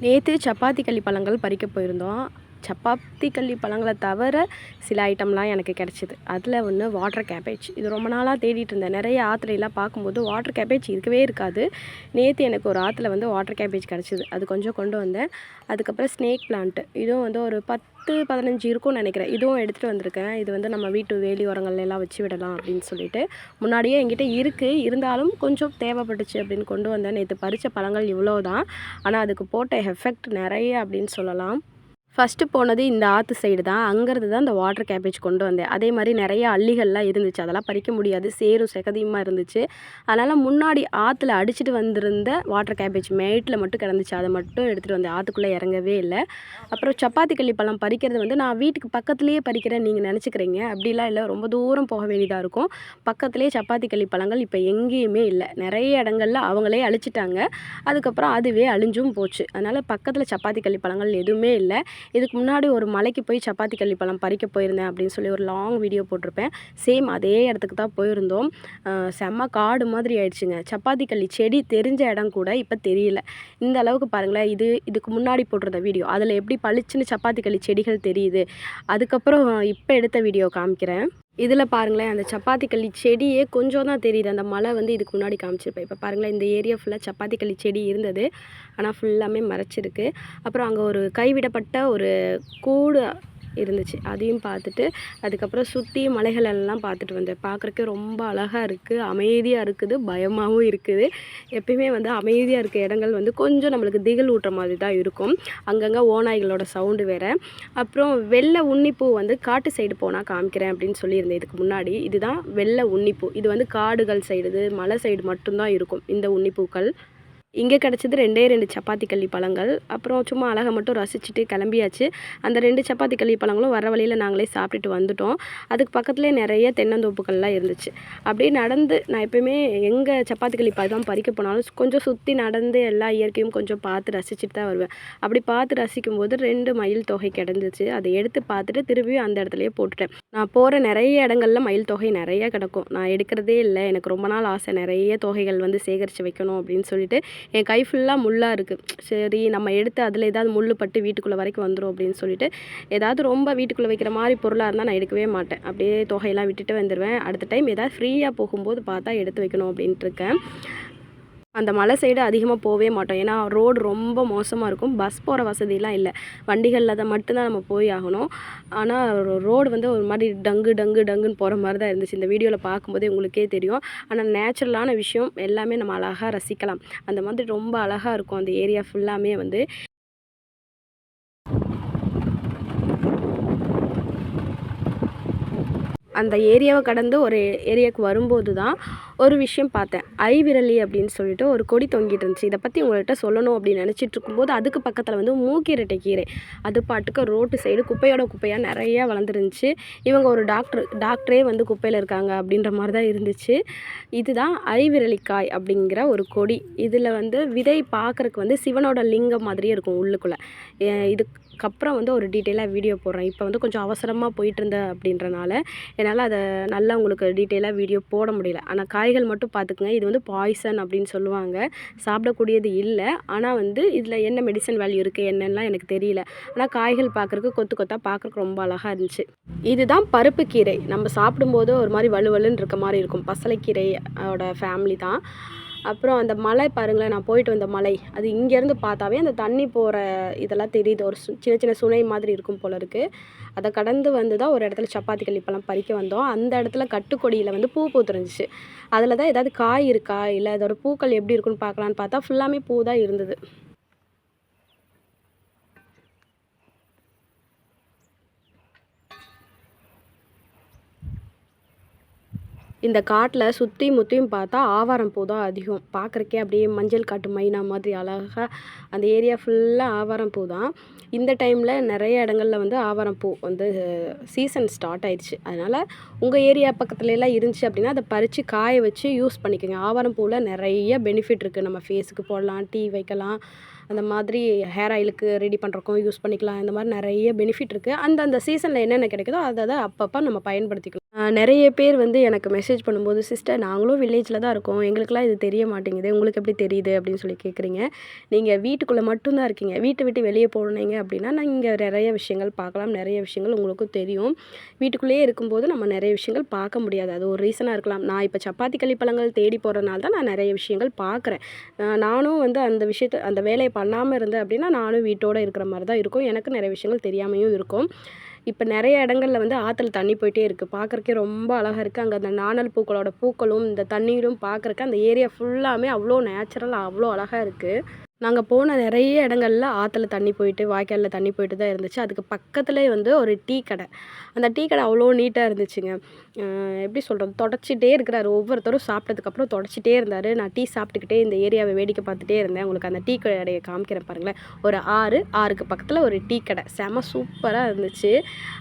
நேற்று சப்பாத்தி களி பழங்கள் பறிக்க போயிருந்தோம். சப்பாத்தி கள்ளி பழங்களை தவிர சில ஐட்டம்லாம் எனக்கு கிடச்சிது. அதில் ஒன்று வாட்டர் கேபேஜ் இது ரொம்ப நாளாக தேடிட்டு இருந்தேன். நிறைய ஆற்றுலையெல்லாம் பார்க்கும்போது வாட்டர் கேபேஜ் இருக்கவே இருக்காது. நேற்று எனக்கு ஒரு ஆற்றுல வந்து வாட்டர் கேபேஜ் கிடச்சிது. அது கொஞ்சம் கொண்டு வந்தேன். அதுக்கப்புறம் ஸ்னேக் பிளான்ட்டு இதுவும் வந்து ஒரு பத்து பதினஞ்சு இருக்கும்னு நினைக்கிறேன். இதுவும் எடுத்துகிட்டு வந்திருக்கேன். இது வந்து நம்ம வீட்டு வேலி உரங்கள்லாம் வச்சு விடலாம் அப்படின்னு சொல்லிட்டு முன்னாடியே என்கிட்ட இருக்குது இருந்தாலும் கொஞ்சம் தேவைப்பட்டுச்சு அப்படின்னு கொண்டு வந்தேன். நேற்று பறித்த பழங்கள் இவ்வளோ தான் ஆனால் அதுக்கு போட்ட எஃபெக்ட் நிறைய அப்படின்னு சொல்லலாம். ஃபஸ்ட்டு போனது இந்த ஆற்று சைடு தான். அங்கேருந்து தான் இந்த வாட்டர் கேபேஜ் கொண்டு வந்தேன். அதே மாதிரி நிறைய அள்ளிகள்லாம் இருந்துச்சு. அதெல்லாம் பறிக்க முடியாது. சேரும் செகதியுமாக இருந்துச்சு. அதனால் முன்னாடி ஆற்றுல அடிச்சிட்டு வந்திருந்த வாட்டர் கேபேஜ் மேட்டில் மட்டும் கிடந்துச்சு. அதை மட்டும் எடுத்துகிட்டு வந்தேன். ஆற்றுக்குள்ளே இறங்கவே இல்லை. அப்புறம் சப்பாத்தி கள்ளி பழம் பறிக்கிறது வந்து நான் வீட்டுக்கு பக்கத்துலேயே பறிக்கிறேன். நீங்கள் நினச்சிக்கிறீங்க. அப்படிலாம் இல்லை. ரொம்ப தூரம் போக வேண்டியதாக இருக்கும். பக்கத்துலேயே சப்பாத்தி கள்ளி பழங்கள் இப்போ எங்கேயுமே இல்லை. நிறைய இடங்கள்ல அவங்களே அழிச்சிட்டாங்க. அதுக்கப்புறம் அதுவே அழிஞ்சும் போச்சு. அதனால் பக்கத்தில் சப்பாத்தி கள்ளி பழங்கள் எதுவுமே இல்லை. இதுக்கு முன்னாடி ஒரு மலைக்கு போய் சப்பாத்தி கள்ளி பழம் பறிக்க போயிருந்தேன் அப்படின்னு சொல்லி ஒரு லாங் வீடியோ போட்டிருப்பேன். சேம் அதே இடத்துக்கு தான் போயிருந்தோம். செம்ம காடு மாதிரி ஆயிடுச்சுங்க. சப்பாத்தி கள்ளி செடி தெரிஞ்ச இடம் கூட இப்போ தெரியல. இந்த அளவுக்கு பாருங்களேன் இது இதுக்கு முன்னாடி போட்டிருந்த வீடியோ அதில் எப்படி பளிச்சுன்னு சப்பாத்தி கள்ளி செடிகள் தெரியுது. அதுக்கப்புறம் இப்போ எடுத்த வீடியோ காமிக்கிறேன். இதில் பாருங்களேன் அந்த சப்பாத்தி கள்ளி செடியே கொஞ்சம் தான் தெரியுது. அந்த மலை வந்து இதுக்கு முன்னாடி காமிச்சிருப்பேன். இப்போ பாருங்களேன் இந்த ஏரியா ஃபுல்லாக சப்பாத்தி கள்ளி செடி இருந்தது. ஆனால் ஃபுல்லாமே மறைச்சிருக்கு. அப்புறம் அங்கே ஒரு கைவிடப்பட்ட ஒரு கூடு இருந்துச்சு. அதையும் பார்த்துட்டு அதுக்கப்புறம் சுற்றி மலைகள் எல்லாம் பார்த்துட்டு வந்தேன். பார்க்குறக்கே ரொம்ப அழகாக இருக்குது அமைதியாக இருக்குது பயமாகவும் இருக்குது. எப்பயுமே வந்து அமைதியாக இருக்க இடங்கள் வந்து கொஞ்சம் நம்மளுக்கு திகில் ஊட்டுற மாதிரி தான் இருக்கும். அங்கங்கே ஓநாய்களோட சவுண்டு வேறு. அப்புறம் வெள்ளை உன்னிப்பூ வந்து காட்டு சைடு போனால் காமிக்கிறேன் அப்படின்னு சொல்லியிருந்தேன் இதுக்கு முன்னாடி. இதுதான் வெள்ளை உன்னிப்பூ. இது வந்து காடுகள் சைடு இது மலை சைடு மட்டும்தான் இருக்கும் இந்த உன்னிப்பூக்கள். இங்கே கிடச்சது ரெண்டே ரெண்டு சப்பாத்தி கள்ளி பழங்கள். அப்புறம் சும்மா அழகை மட்டும் ரசிச்சுட்டு கிளம்பியாச்சு. அந்த ரெண்டு சப்பாத்தி கள்ளி பழங்களும் வர வழியில் நாங்களே சாப்பிட்டுட்டு வந்துட்டோம். அதுக்கு பக்கத்துலேயே நிறைய தென்னந்தோப்புகள்லாம் இருந்துச்சு. அப்படியே நடந்து நான் எப்போயுமே எங்கே சப்பாத்தி கள்ளி பழம் பறிக்க போனாலும் கொஞ்சம் சுற்றி நடந்து எல்லா இயற்கையும் கொஞ்சம் பார்த்து ரசிச்சுட்டு தான் வருவேன். அப்படி பார்த்து ரசிக்கும்போது ரெண்டு மயில் தொகை கிடந்துச்சு. அதை எடுத்து பார்த்துட்டு திரும்பியும் அந்த இடத்துலையே போட்டுட்டேன். நான் போகிற நிறைய இடங்கள்ல மயில் தொகை நிறைய கிடக்கும். நான் எடுக்கிறதே இல்லை. எனக்கு ரொம்ப நாள் ஆசை நிறைய தொகைகள் வந்து சேகரித்து வைக்கணும் அப்படின்னு சொல்லிட்டு என் கை ஃபுல்லாக முள்ளாக இருக்குது சரி நம்ம எடுத்து அதில் ஏதாவது முள் பட்டு வீட்டுக்குள்ளே வரைக்கும் வந்துடும் அப்படின்னு சொல்லிட்டு ஏதாவது ரொம்ப வீட்டுக்குள்ளே வைக்கிற மாதிரி பொருளாக இருந்தால் நான் எடுக்கவே மாட்டேன். அப்படியே தொகையெல்லாம் விட்டுட்டு வந்துடுவேன் அடுத்த டைம் ஏதாவது ஃப்ரீயாக போகும்போது பார்த்தா எடுத்து வைக்கணும் அப்படின்ட்டு இருக்கேன். அந்த மலை சைடு அதிகமாக போகவே மாட்டோம். ஏன்னா ரோடு ரொம்ப மோசமாக இருக்கும். பஸ் போகிற வசதிலாம் இல்லை. வண்டிகளில் தான் மட்டும்தான் நம்ம போய் ஆகணும். ஆனால் ரோடு வந்து ஒரு மாதிரி டங்கு டங்கு டங்குன்னு போகிற மாதிரி தான் இருந்துச்சு. இந்த வீடியோவில் பார்க்கும்போதே உங்களுக்கே தெரியும். ஆனால் நேச்சுரலான விஷயம் எல்லாமே நம்ம அழகாக ரசிக்கலாம். அந்த மாதிரி ரொம்ப அழகாக இருக்கும். அந்த ஏரியா ஃபுல்லாமே வந்து. அந்த ஏரியாவை கடந்து ஒரு ஏரியாவுக்கு வரும்போது தான் ஒரு விஷயம் பார்த்தேன். ஐவிரலி அப்படின்னு சொல்லிட்டு ஒரு கொடி தொங்கிட்டு இருந்துச்சு. இதை பற்றி உங்கள்கிட்ட சொல்லணும் அப்படின்னு நினச்சிட்டு இருக்கும்போது அதுக்கு பக்கத்தில் வந்து மூக்கிரட்டை கீரை. அது பாட்டுக்கு ரோட்டு சைடு குப்பையோட குப்பையாக நிறையா வளர்ந்துருந்துச்சு. இவங்க ஒரு டாக்டர் டாக்டரே வந்து குப்பையில் இருக்காங்க அப்படின்ற மாதிரி தான் இருந்துச்சு. இதுதான் ஐவிரலிக்காய் அப்படிங்கிற ஒரு கொடி. இதில் வந்து விதை பார்க்குறக்கு வந்து சிவனோட லிங்கம் மாதிரியே இருக்கும் உள்ளுக்குள்ளே. இதுக்கப்புறம் வந்து ஒரு டீட்டெயிலாக வீடியோ போடுறேன். இப்போ வந்து கொஞ்சம் அவசரமாக போயிட்டு இருந்த அப்படின்றனால என்னால் அதை நல்லா உங்களுக்கு டீட்டெயிலாக வீடியோ போட முடியல. ஆனால் காய் காய்கள் மட்டும் பார்த்துக்குங்க. இது வந்து பாய்சன் அப்படின்னு சொல்லுவாங்க. சாப்பிடக்கூடியது இல்லை. ஆனால் வந்து இதில் என்ன மெடிசன் வேல்யூ இருக்குது என்னெல்லாம் எனக்கு தெரியல. ஆனால் காய்கள் பார்க்குறக்கு கொத்து கொத்தாக பார்க்குறக்கு ரொம்ப அழகாக இருந்துச்சு. இதுதான் பருப்பு கீரை. நம்ம சாப்பிடும்போது ஒரு மாதிரி வலுவலுன்னு இருக்க மாதிரி இருக்கும். பசலைக்கீரையோட ஃபேமிலி தான். அப்புறம் அந்த மலை பாருங்களேன் நான் போயிட்டு வந்த மலை. அது இங்கேருந்து பார்த்தாவே அந்த தண்ணி போகிற இதெல்லாம் தெரியுது. ஒரு சு- சின்ன சின்ன சுனை மாதிரி இருக்கும் போல இருக்குது அதை கடந்து வந்து தான் ஒரு இடத்துல சப்பாத்தி கழிப்பெல்லாம் பறிக்க வந்தோம். அந்த இடத்துல கட்டுக்கொடியில் வந்து பூ பூத்துருந்துச்சு. அதில் தான் ஏதாவது காய் இருக்கா? இல்லை அதோடய பூக்கள் எப்படி இருக்குன்னு பார்க்கலான்னு பார்த்தா ஃபுல்லாமே பூ தான் இருந்தது. இந்த காட்டில் சுற்றி முற்றியும் பார்த்தா ஆவாரம் பூ தான் அதிகம். பார்க்குறக்கே அப்படியே மஞ்சள் காட்டு மைனா மாதிரி அழகாக அந்த ஏரியா ஃபுல்லாக ஆவாரம் பூ தான். இந்த டைமில் நிறைய இடங்கள்ல வந்து ஆவாரம் பூ வந்து சீசன் ஸ்டார்ட் ஆயிடுச்சு. அதனால் உங்கள் ஏரியா பக்கத்துல எல்லாம் இருந்துச்சு அப்படின்னா அதை பறித்து காய வச்சு யூஸ் பண்ணிக்கோங்க. ஆவாரம் பூவில் நிறைய பெனிஃபிட் இருக்குது நம்ம ஃபேஸுக்கு போடலாம் டீ வைக்கலாம் அந்த மாதிரி ஹேர் ஆயிலுக்கு ரெடி பண்ணுறக்கும் யூஸ் பண்ணிக்கலாம். இந்த மாதிரி நிறைய பெனிஃபிட் இருக்குது அந்த சீசனில் என்னென்ன கிடைக்குதோ அதை அதை அப்பப்போ நம்ம பயன்படுத்திக்கலாம். நிறைய பேர் வந்து எனக்கு மெசேஜ் பண்ணும்போது சிஸ்டர் நாங்களும் வில்லேஜில் தான் இருக்கோம். எங்களுக்குலாம் இது தெரிய மாட்டேங்குது. உங்களுக்கு எப்படி தெரியுது? அப்படின்னு சொல்லி கேட்குறீங்க நீங்கள் வீட்டுக்குள்ளே மட்டும்தான் இருக்கீங்க. வீட்டை விட்டு வெளியே போனீங்க அப்படின்னா நான் இங்கே நிறைய விஷயங்கள் பார்க்கலாம். நிறைய விஷயங்கள் உங்களுக்கும் தெரியும். வீட்டுக்குள்ளேயே இருக்கும்போது நம்ம நிறைய விஷயங்கள் பார்க்க முடியாது. அது ஒரு ரீசனாக இருக்கலாம். நான் இப்போ சப்பாத்தி களிப்பழங்கள் தேடி போகிறனால தான் நான் நிறைய விஷயங்கள் பார்க்குறேன். நானும் வந்து அந்த விஷயத்தை அந்த வேலையை பண்ணாமல் இருந்தேன் அப்படின்னா நானும் வீட்டோட இருக்கிற மாதிரி தான் இருக்கும். எனக்கு நிறைய விஷயங்கள் தெரியாமையும் இருக்கும். இப்போ நிறைய இடங்கள்ல வந்து ஆற்றுல தண்ணி போயிட்டே இருக்குது பார்க்குறக்கே ரொம்ப அழகாக இருக்குது அங்கே அந்த நாணல் பூக்களோட பூக்களும் இந்த தண்ணீரும் பார்க்குறக்கு அந்த ஏரியா ஃபுல்லாமே அவ்வளோ நேச்சுரலாக அவ்வளோ அழகாக இருக்குது நாங்கள் போன நிறைய இடங்கள்ல ஆற்றுல தண்ணி போயிட்டு வாய்க்காலில் தண்ணி போயிட்டு தான் இருந்துச்சு. அதுக்கு பக்கத்துலேயே வந்து ஒரு டீ கடை. அந்த டீ கடை அவ்வளோ நீட்டாக இருந்துச்சுங்க. எப்படி சொல்கிறது தொடச்சிட்டே இருக்கிறாரு. ஒவ்வொருத்தரும் சாப்பிட்டதுக்கப்புறம் தொடச்சிட்டே இருந்தார். நான் டீ சாப்பிட்டுக்கிட்டே இந்த ஏரியாவை வேடிக்கை பார்த்துட்டே இருந்தேன். உங்களுக்கு அந்த டீ கடையை காமிக்கிறேன் பாருங்களேன். ஒரு ஆறு ஆறுக்கு பக்கத்தில் ஒரு டீ கடை. செம சூப்பராக இருந்துச்சு.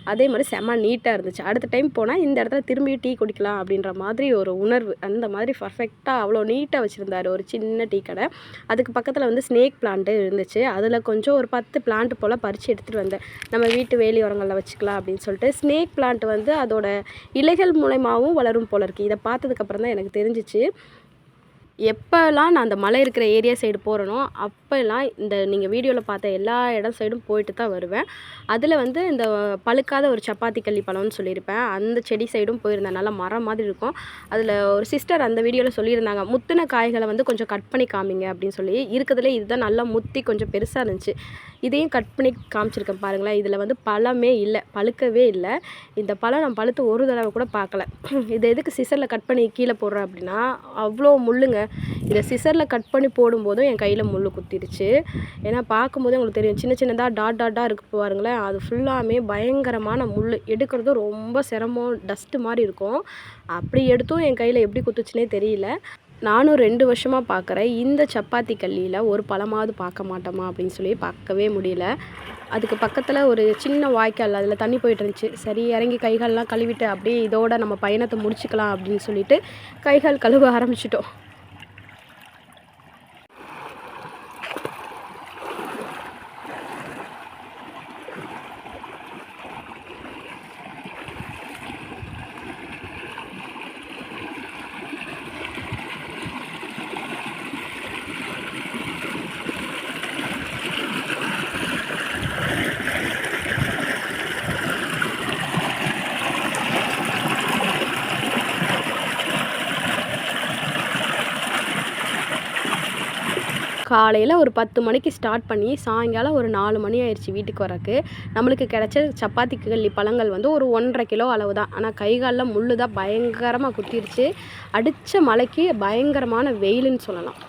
அதே மாதிரி செம நீட்டாக இருந்துச்சு. அடுத்த டைம் போனால் இந்த இடத்துல திரும்பி டீ குடிக்கலாம் அப்படின்ற மாதிரி ஒரு உணர்வு. அந்த மாதிரி பர்ஃபெக்டாக அவ்வளோ நீட்டாக வச்சுருந்தாரு. ஒரு சின்ன டீ கடை. அதுக்கு பக்கத்தில் வந்து ஸ்னேக் பிளான்ட்டு இருந்துச்சு. அதில் கொஞ்சம் ஒரு பத்து பிளான்ட் போல் பறித்து எடுத்துகிட்டு வந்தேன். நம்ம வீட்டு வேலி உரங்களில் வச்சுக்கலாம் அப்படின்னு சொல்லிட்டு. ஸ்னேக் பிளான்ட் வந்து அதோட இலைகள் மூலயமாவும் வளரும் போல இருக்குது இதை பார்த்ததுக்கப்புறம் தான் எனக்கு தெரிஞ்சிச்சு. எப்போல்லாம் நான் அந்த மலை இருக்கிற ஏரியா சைடு போகிறேனோ அப்போல்லாம் இந்த நீங்கள் வீடியோவில் பார்த்த எல்லா இடம் சைடும் போயிட்டு தான் வருவேன். அதில் வந்து இந்த பழுக்காத ஒரு சப்பாத்தி கள்ளி பழம்னு சொல்லியிருப்பேன். அந்த செடி சைடும் போயிருந்தேன். நல்லா மரம் மாதிரி இருக்கும். அதில் ஒரு சிஸ்டர் அந்த வீடியோவில் சொல்லியிருந்தாங்க முத்தின காய்களை வந்து கொஞ்சம் கட் பண்ணி காமிங்க அப்படின்னு சொல்லி. இருக்கிறதுலே இதுதான் நல்லா முத்தி கொஞ்சம் பெருசாக இருந்துச்சு. இதையும் கட் பண்ணி காமிச்சிருக்கேன் பாருங்களேன். இதில் வந்து பழமே இல்லை பழுக்கவே இல்லை. இந்த பழம் நான் பழுத்து ஒரு தடவை கூட பார்க்கல இது எதுக்கு சிசரில் கட் பண்ணி கீழே போடுறேன் அப்படின்னா அவ்வளோ முள்ளுங்க. இதை சிசரில் கட் பண்ணி போடும்போதும் என் கையில் முள் குத்திடுச்சு ஏன்னா பார்க்கும்போது உங்களுக்கு தெரியும். சின்ன சின்னதாக டாட் டாட்டாக இருக்கு பாருங்களேன். அது ஃபுல்லாமே பயங்கரமான முள் எடுக்கிறதும் ரொம்ப சிரமம் டஸ்ட்டு மாதிரி இருக்கும். அப்படி எடுத்தும் என் கையில் எப்படி குத்துச்சுனே தெரியல. நானும் ரெண்டு வருஷமாக பார்க்குறேன். இந்த சப்பாத்தி கல்லியில் ஒரு பழமாவது பார்க்க மாட்டோமா அப்படின்னு சொல்லி பார்க்கவே முடியல. அதுக்கு பக்கத்தில் ஒரு சின்ன வாய்க்கால் அதில் தண்ணி போயிட்டு இருந்துச்சு. சரி இறங்கி கைகால்லாம் கழுவிட்டு அப்படியே இதோட நம்ம பயணத்தை முடிச்சுக்கலாம் அப்படின்னு சொல்லிட்டு கைகால் கழுவ ஆரம்பிச்சிட்டோம். காலையில் ஒரு பத்து மணிக்கு ஸ்டார்ட் பண்ணி சாயங்காலம் ஒரு நாலு மணி ஆயிடுச்சு வீட்டுக்கு வரக்கு நம்மளுக்கு கிடைச்ச சப்பாத்தி கள்ளி பழங்கள் வந்து ஒரு ஒன்றரை கிலோ அளவு தான் ஆனால் கை காலில் முள்ளு தான் பயங்கரமாக குத்திருச்சு. அடித்த மழைக்கு பயங்கரமான வெயிலுன்னு சொல்லலாம்.